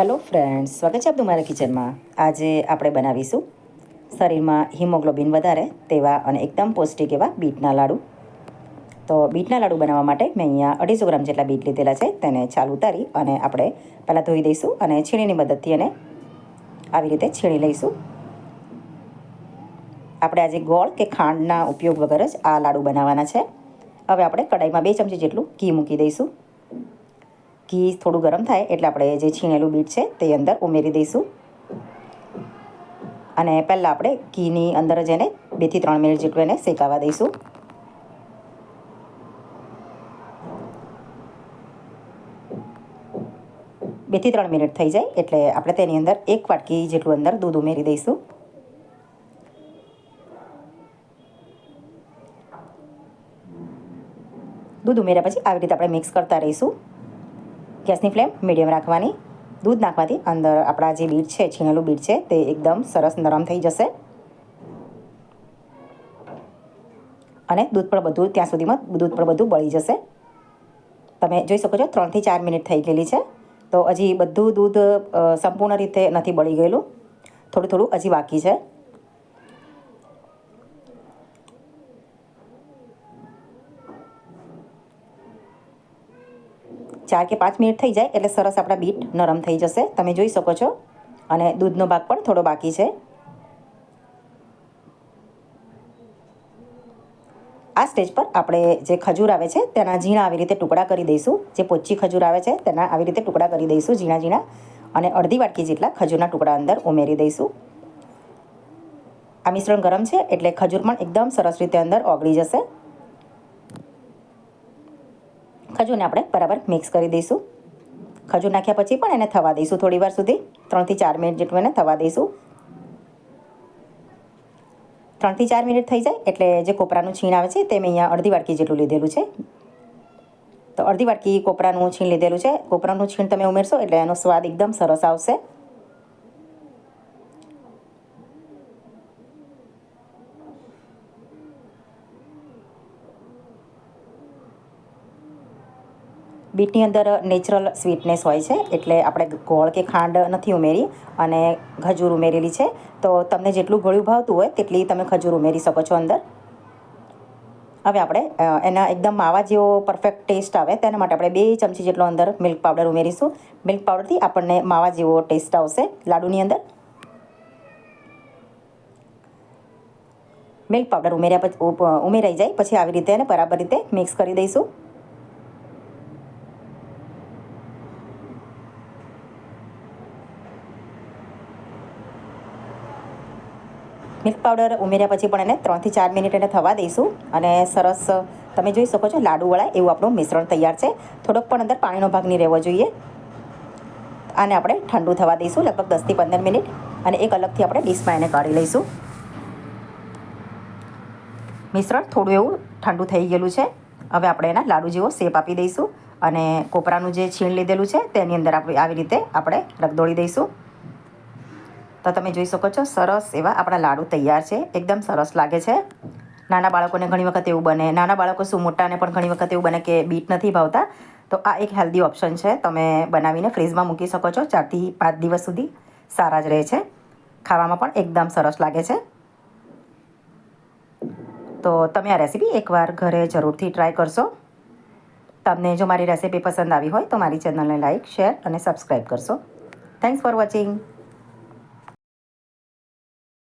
Hello friends, સ્વાગત છે આપનું મારા કિચનમાં. આજે આપણે બનાવીશું શરીરમાં હિમોગ્લોબિન વધારે તેવા અને એકદમ પૌષ્ટિક એવા બીટના લાડુ. તો બીટના લાડુ બનાવવા માટે મેં અહીંયા અઢીસો ગ્રામ જેટલા બીટ લીધેલા છે, તેને છાલ ઉતારી અને આપણે પહેલાં ધોઈ દઈશું અને છીણીની મદદથી એને આવી રીતે છીણી લઈશું. આપણે આજે ગોળ કે ખાંડના ઉપયોગ વગર જ આ લાડુ બનાવવાના છે. હવે આપણે કડાઈમાં બે ચમચી જેટલું ઘી મૂકી દઈશું. ઘી થોડું ગરમ થાય એટલે આપણે જે છીણેલું બીટ છે તે અંદર ઉમેરી દઈશું. અને પહેલાં આપણે ઘીની અંદર જ એને બેથી ત્રણ મિનિટ જેટલું એને શેકાવા દઈશું. બેથી ત્રણ મિનિટ થઈ જાય એટલે આપણે તેની અંદર એક વાટકી જેટલું અંદર દૂધ ઉમેરી દઈશું. દૂધ ઉમેર્યા પછી આવી રીતે આપણે મિક્સ કરતા રહીશું. ગેસની ફ્લેમ મીડિયમ રાખવાની. દૂધ નાખવાથી અંદર આપણા જે બીટ છે, છીણેલું બીટ છે, તે એકદમ સરસ નરમ થઈ જશે. અને દૂધ પણ બધું, ત્યાં સુધીમાં દૂધ પણ બધું બળી જશે. તમે જોઈ શકો છો, ત્રણથી ચાર મિનિટ થઈ ગયેલી છે. તો હજી બધું દૂધ સંપૂર્ણ રીતે નથી બળી ગયેલું. થોડું થોડું હજી બાકી છે. ચાર કે પાંચ મિનિટ થઈ જાય એટલે સરસ આપણા બીટ નરમ થઈ જશે. તમે જોઈ શકો છો. અને દૂધનો ભાગ પણ થોડો બાકી છે. આ સ્ટેજ પર આપણે જે ખજૂર આવે છે, તેના ઝીણા આવી રીતે ટુકડા કરી દઈશું. જે પોચી ખજૂર આવે છે, તેના આવી રીતે ટુકડા કરી દઈશું, ઝીણા ઝીણા. અને અડધી વાટકી જેટલા ખજૂરના ટુકડા અંદર ઉમેરી દઈશું. આ મિશ્રણ ગરમ છે, એટલે ખજૂર પણ એકદમ સરસ રીતે અંદર ઓગળી જશે. ખજૂરને આપણે બરાબર મિક્સ કરી દઈશું. ખજૂર નાખ્યા પછી પણ એને થવા દઈશું થોડી વાર સુધી. ત્રણથી ચાર મિનિટ જેટલું એને થવા દઈશું. ત્રણથી ચાર મિનિટ થઈ જાય એટલે જે કોપરાનું છીણ આવે છે તે મેં અહીંયા અડધી વાટકી જેટલું લીધેલું છે. તો અડધી વાટકી કોપરાનું છીણ લીધેલું છે. કોપરાનું છીણ તમે ઉમેરશો એટલે એનો સ્વાદ એકદમ સરસ આવશે. બીટની અંદર નેચરલ સ્વીટનેસ હોય છે, એટલે આપણે ગોળ કે ખાંડ નથી ઉમેરી અને ખજૂર ઉમેરેલી છે. તો તમને જેટલું ગળ્યું ભાવતું હોય, તેટલી તમે ખજૂર ઉમેરી શકો છો અંદર. હવે આપણે એના એકદમ માવા જેવો પરફેક્ટ ટેસ્ટ આવે, તેના માટે આપણે બે ચમચી જેટલો અંદર મિલ્ક પાવડર ઉમેરીશું. મિલ્ક પાવડરથી આપણને માવા જેવો ટેસ્ટ આવશે લાડુની અંદર. મિલ્ક પાવડર ઉમેર્યા પછી ઉમેરાઈ જાય, પછી આવી રીતે એને બરાબર રીતે મિક્સ કરી દઈશું. મિલ્ક પાવડર ઉમેર્યા પછી પણ એને ત્રણથી ચાર મિનિટ એને થવા દઈશું. અને સરસ, તમે જોઈ શકો છો, લાડુવાળા એવું આપણું મિશ્રણ તૈયાર છે. થોડોક પણ અંદર પાણીનો ભાગ નહીં રહેવો જોઈએ. આને આપણે ઠંડુ થવા દઈશું લગભગ દસથી પંદર મિનિટ. અને એક અલગથી આપણે ડીશમાં એને કાઢી લઈશું. મિશ્રણ થોડું એવું ઠંડુ થઈ ગયેલું છે. હવે આપણે એના લાડુ જેવો શેપ આપી દઈશું. અને કોપરાનું જે છીણ લીધેલું છે, તેની અંદર આપણે આવી રીતે આપણે રગદોળી દઈશું. તો તમે જોઈ શકો છો, સરસ એવા આપણા લાડુ તૈયાર છે. એકદમ સરસ લાગે છે. નાના બાળકોને ઘણી વખત એવું બને, નાના બાળકો શું મોટાને પણ ઘણી વખત એવું બને કે બીટ નથી ભાવતા. તો આ એક હેલ્ધી ઓપ્શન છે. તમે બનાવીને ફ્રીઝમાં મૂકી શકો છો. ચારથી પાંચ દિવસ સુધી સારા જ રહે છે. ખાવામાં પણ એકદમ સરસ લાગે છે. તો તમે આ રેસીપી એકવાર ઘરે જરૂરથી ટ્રાય કરશો. તમને જો મારી રેસીપી પસંદ આવી હોય તો મારી ચેનલને લાઇક શેર અને સબસ્ક્રાઈબ કરશો. Thanks for watching